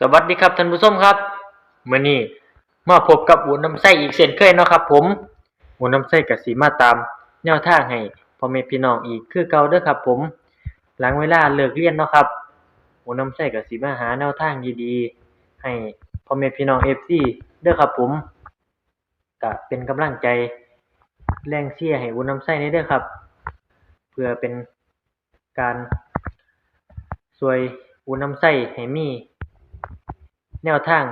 สวัสดีครับท่านผู้ชมครับมื้อนี้มาพบกับอูน้ำไส้อีกเช่นเคยเนาะครับ ผมอูน้ำไส้ก็สิมาตาม แนวทางให้พ่อแม่พี่น้องอีกคือเก่าเด้อครับ ผม หลังเวลาเลิกเรียนเนาะครับอูน้ำไส้ก็สิมาหาแนวทางดีๆให้พ่อแม่พี่น้อง FC เด้อครับ ผมก็เป็นกำลังใจแรงเชียร์ให้อูน้ำไส้นี้เด้อครับ เพื่อเป็นการช่วยอูน้ำไส้ให้มี แนวทาง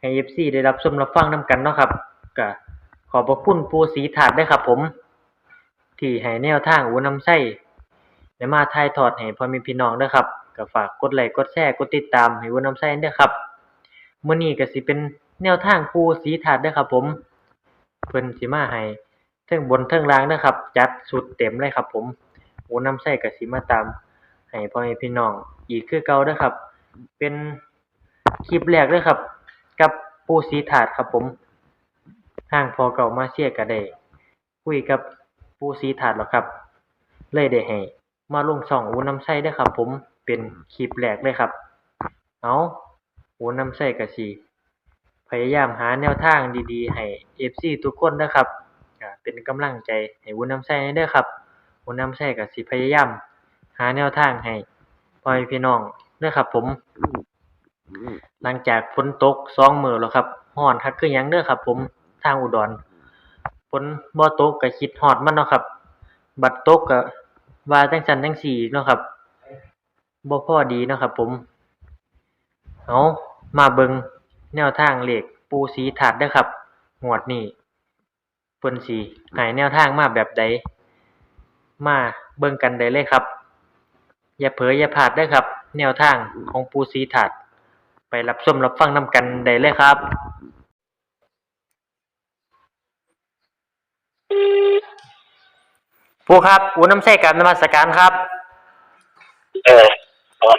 ให้ FC ได้รับชมรับฟังนำกันเนาะครับก็ขอบพระคุณปูสีถาดได้ครับผม ที่ให้แนวทางอูน้ำไส้ได้มาถ่ายทอดให้พ่อแม่พี่น้องเด้อครับก็ฝากกดไลค์กดแชร์กดติดตามให้อูน้ำไส้ด้อครับมื้อนี้ก็สิเป็นแนวทางปูสีถาดเด้อครับ ผมเพิ่นสิมาให้เทิงบนเทิงล่างเด้อครับ จัดสุดเต็มเลยครับ ผมอูน้ำไส้ก็สิมาตามให้พ่อแม่พี่น้องอีกคือเก่าเด้อครับ เป็น คลิปแรกเลยครับ กับปูสีถาดครับผมทางพอเก่ามาเชียร์ก็ได้คุยกับปูสีถาดหรอกครับ เลยได้ให้มาลงช่องอูน้ำไส้เด้ครับ ผมเป็นคลิปแรกเลยครับ เอาอูน้ำไส้ก็สิพยายามหาแนวทางดีๆ ให้ FC ทุกคนนะครับเป็นกำลังใจให้อูน้ำไส้เด้ครับอูน้ำไส้ก็สิพยายาม หาแนวทางให้พ่อพี่น้องเด้อครับผม หลังจากฝนตกสองมื้อแล้วครับ ร้อนคักคือหยังเด้อครับผมทางอุดร ฝนบ่ตกก็คิดฮอดมันเนาะครับ บัดตกก็ว่าจังซั่นจังซี่เนาะครับ บ่พอดีเนาะครับผม เอามาเบิ่งแนวทางเลขปูสีถาดเด้อครับ งวดนี้เพิ่นสิให้แนวทางมาแบบใด มาเบิ่งกันได้เลยครับ อย่าเผลออย่าพลาดเด้อครับ แนวทางของปูสีถาด ไปรับชมรับฟังนำกันได้เลยครับปูครับอูน้ำใส่กับนมัสการครับ เออตอน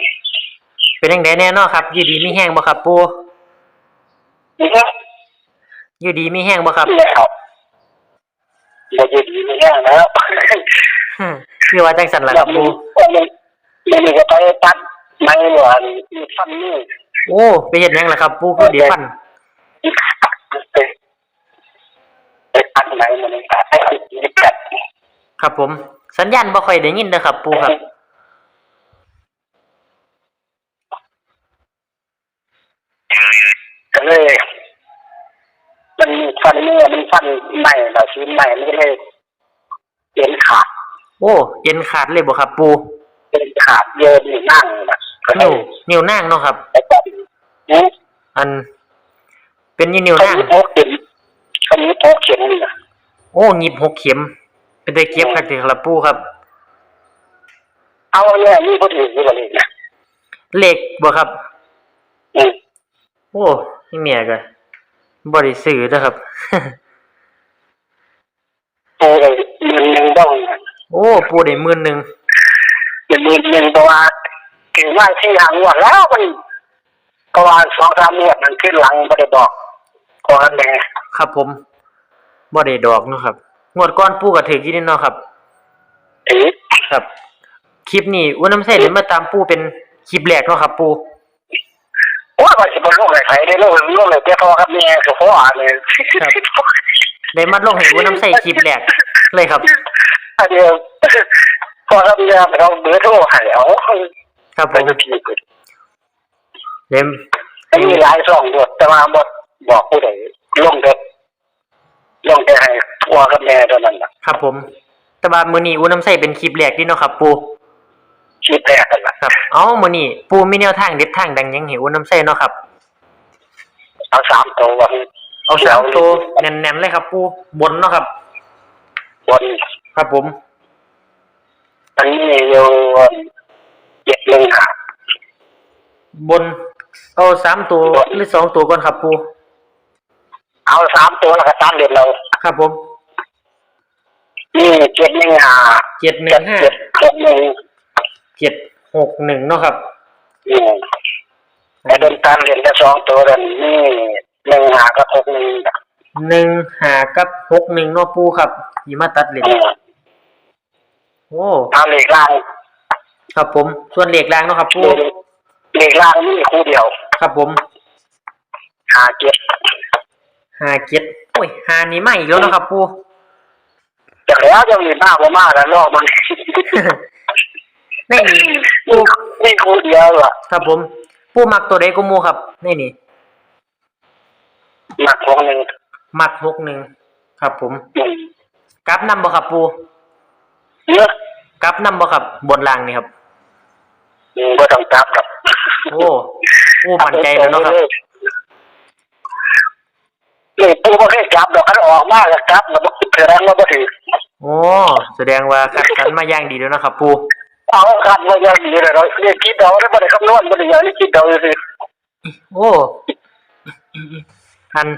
เป็นยังไงแน่เนอครับอยู่ดีมีแห้งบ่ครับปูนี้ก็อยู่ดีมีแห้งบ่ครับแล้วเราจะดีไม่แห้งแล้วฮึคือว่าจังสันล่ะครับปูมันมีก็ไปตัดไม้หวานฟันนี่ โอ้ไปเฮ็ดหยังล่ะครับ ปูคือเดียวฟันไปตัดไม้มันตัดให้ติดกัดครับผม สัญญาณบ่ค่อยได้ยินเด้อครับ ปูครับก็เลย มันฟันเนื้อมันฟันใหม่เราชิ้นใหม่มันก็เลยเอ็นขาด โอ้เอ็นขาดเลยบ่ครับ ปูเอ็นขาดเยินอยู่นั่งนะก็เลนิ้วยนิ้วนางเนาะครับไปตัดนี่ อัน เป็นยี่นิ้วเขานางนี้โพกเข็มเขานี้โพกเข็มนี่นะโอ้หยิบหกเข็ม เป็นได้เก็บคักเด้อครับปูครับ เอาเนี่ยนี่พูดถึงนี่ก็เลยนะเลขบ่ครับอืมโอ้ยเมียก็บ่ได้ซื้อเด้อครับโอ้ยหมื่นหนึ่งต้องนะโอ้ปูได้หมื่นหนึ่งเป็นหมื่นหนึ่งเพราะว่าถึงว่าที่หางวดแล้วมัน ก็ว่าสองสามงวดมันขึ้นหลังไม่ได้บอกก่อนแน่ครับผมบ่ได้ดอกเนาะครับ งวดก่อนปูก็ถือกี่นิดเนาะครับ เอ๊ะครับ คลิปนี้อุ้นน้ำใส่ได้มาตามปูเป็นคลิปแรกเนาะครับ ปูว่ามันจะเป็นโรคอะไรใครได้โรคโรคอะไรเจ้าพ่อครับเนี่ยคือพ่ออ่านเลยได้มาลงให้อุ้นน้ำใส่คลิปแรกเลยครับอันเดียวพ่อครับเนี่ยเขาเบอร์โทรให้เอาครับผไปมจะพีก เล่มอันนี้หลายสองบทแต่ว่าบทบอกผู้ใดลงเด็ดลงแต่ให้พ่อกับแม่เท่านั้นล่ะครับผม แต่ว่ามื้อนี้อุ้นน้ำใส่เป็นคลิปแรกนี่เนาะครับ ปูคิดแรกกันล่ะครับ เอ้ามื้อนี้ปูมีแนวทางเด็ดทางดังหยังให้อุ้นน้ำใส่เนาะครับ เอาสามตัวว่าเอาสามตัวแน่นๆเลยครับ ปูบนเนาะครับบนครับผม อันนี้อยู่เจ็ดหนึ่งหาบน เอาสามตัวหรือสองตัวก่อนครับปูเอาสามตัวแล้วก็ตามเด็ดเราครับผมนี่เจ็ดหนึ่งหาเจ็ดหนึ่เจ็งดห้าเจ็ดหกหนึ่งเจ็ดหกหนึ่งเนาะครับอืมแต่โดนตามเด็ดแค่สองตัวเดินนี่หนึ่งหากับหกหนึ่งหนึ่งหากับหกหนึ่งเนาะปูครับยีมาตัดเหรียญอืมโอ้ตามเลขล่าง ครับผม ส่วนเหล็กรางเนาะครับปู เลขล่างนี่คู่เดียวครับผมหาเจ็ดห้าเจ็ดโอ้ยห้านี่มาอีกแล้วเนาะครับปูจากแล้วจะมีมากกว่ามากแล้วรอบมันในนี่นี่นี่คูเดียวอะครับผม ปูมักตัวใดก็มูครับในนี่หนักของหนึ่งมักหกหนึ่งครับผมอืมกลับนำบ่ครับปูเยอะกลับนำบ่ครับบนล่างนี่ครับอืมก็ต้องจับครับ โอ้ปูมั่นใจแล้วเนาะครับนี่ปูก็แค่จับดอกกันออกมากแล้วจับมันแสดงว่าบ่ถือโอ้แสดงว่าคัดสรรมาอย่างดีแล้วนะครับ ปูเอาคัดมาอย่างนี้เลยเราเรียกคิดเอาได้บ่ได้คำนวณบ่ได้อย่างนี้คิดเอาเลยโอ้อัน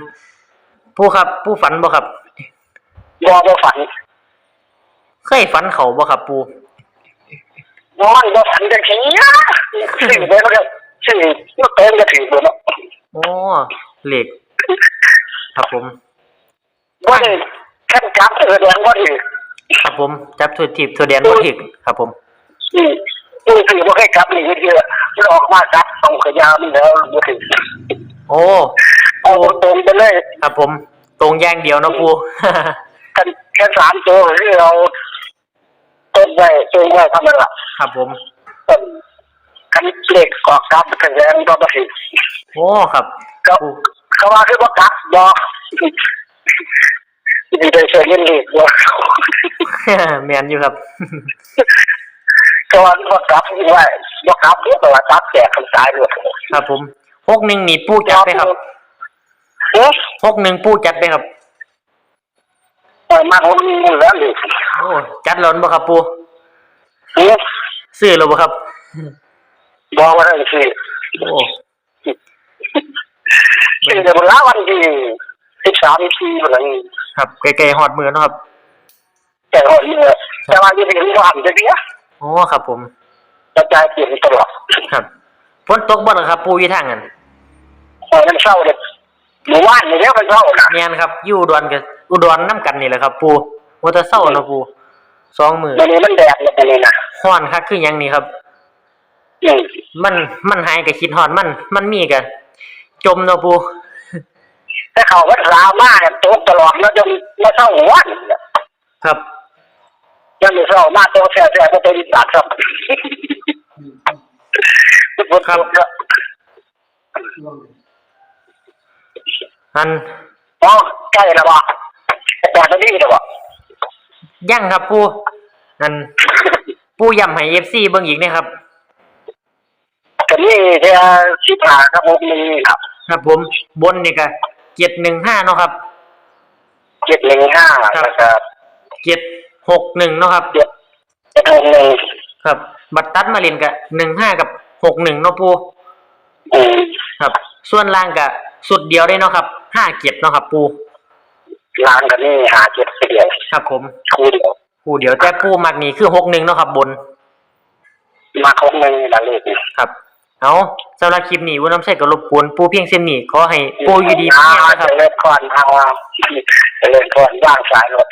ปูครับปูฝันบ่ครับบ่บ่ฝันเคยฝันเขาบ่ครับปูนอนบ่ฝันจังซี่สิ่งไปมันก็ สิ่งมันเต็มก็ถือบ่เนาะโอ้เหล็ก ครับผมบ่ได้แค่จับแสดงว่าถือครับผม จับถั่วทิพย์ถั่วแดนบ่ถึกครับผมอืมอือถือบ่ให้จับนี่เยอะมันออกมาจับตรงขยามันแล้วบ่ถือโอ้เอาตรงๆไปเลยครับผม ตรงอย่างเดียวเนาะปูกันแค่สามตัวที่เราต้นไว้ต้นไว้ทำนั่นล่ะครับผม คันเล็กกอกกับแสดงก็บ่ถือโอ้ครับก็ปูเขาว่าคือบ่กักบ่ดีได้เสียเงินดีบ่แมนอยู่ครับก็ว่าบ่กักไว้บ่กักเพื่อว่ากักแจกคนตายด้วยครับผมหกหนึ่งนี่ปูจัดไปครับเอ๊ะหกหนึ่งปูจัดไปครับเออมาคนนี้แล้วดิโอ้จัดหล้นบ่ครับปูเอ๊ะซื้อแล้วบ่ครับ บอกว่าได้สิโอ้คือเดี๋ยวละวันที่13ทีวันนั้นครับไกลๆฮอดมือเนาะครับแต่ว่าเนี่ยแต่ว่าจะเป็นวันจะเดียวโอ้ครับ ผมกระจายเปลี่ยนตลอดครับฝนตกบ่ล่ะครับ ปูอยู่ทางนั้นพอมันเศร้าเลยหมู่บ้านนี่แล้วมันเศร้านะแม่นครับอยู่อุดรกับอุดรนํกันนี่แหละครับ ปูว่าแต่เศร้าเนาะปูสองมือมันนี้มันแดดเลยนี่นะฮ้อนคักคือหยังนี่ครับอื มมันมันหายก็คิดฮอดมัน มันมีก็จมเนาะปูแต่เขาวัดรามาเนี่ยตกตลอดแล้วจนมาเศร้าหัววันเนี่ยครับยังไม่เศร้ามาตัวแท้แท้ก็ตัวดีตัดครับครับอันอ๋อใกล้แล้วบ่แต่ตอนนี้แล้วบ่ยังครับปูอันปูย้ำให้ FC เบิ่งอีกนะครับตอ นนี้แค่สิบห้าครับผมนี่ครับครับผมบนนี่ก็715เนาะครับ เจ็ดหนึ่งห้านะครับ761เนาะครับ เจ็ดเจ็ดหนึ่งหนึ่งครับ บัตรตัดมาเรียนกับ15กับ61เนาะปูอืมครับ ส่วนล่างก็สุดเดียวได้เนาะครับ57เนาะครับ ปูล้างกันนี่หาเจ็ดเดียวครับ ผมคูเดียวปูเดี๋ยวแต่ปูมักนี่คือ61เนาะครับบน มาครบหนึ่งดังเลขนี่ครับ เอาสำหรับคลิปนี้วุ้นน้ำใส่กับรบกวนปูเพียงเส้นนี้ขอให้ปูอยู่ดีอ่ามีแรงนะครัจะบ เล่นก่อนทางว่าจะเล่นก่อนว่างสายรถ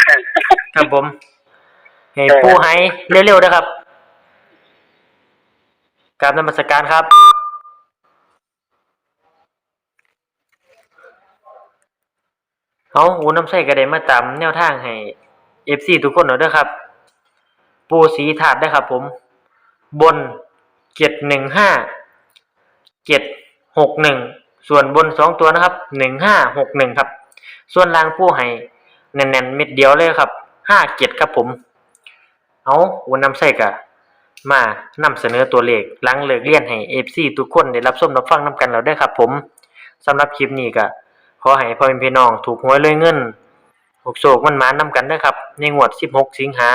ครับผม ให้ปูหายเร็วๆนะครับกราบนมัสการครับ เอาวุ้นน้ำใส่ก็ได้มาตามแนวทางให้ FC ทุกคนเนาะเด้อครับ ปูสีถาดได้อครับผม บนเจ็ดหนึ่งห้า เจ็ดหกหนึ่งส่วนบนสองตัวนะครับหนึ่งห้าหกหนึ่งครับ ส่วนล่างปูให้แน่นๆเม็ดเดียวเลยครับห้าเจ็ดครับผม เอาวันนำใส่กะมานำเสนอตัวเลขหลังเลิกเรียนให้ FC ทุกคนได้รับชมรับฟังนํกันแล้วได้ครับผมสำหรับคลิปนี้ก็ขอให้พ่อแม่พี่น้องถูกหวยรวยเงินหกโศกมันมานนํกันเด้ครับ ในงวด 16 สิงหา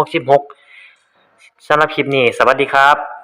2566สำหรับคลิปนี้ สวัสดีครับ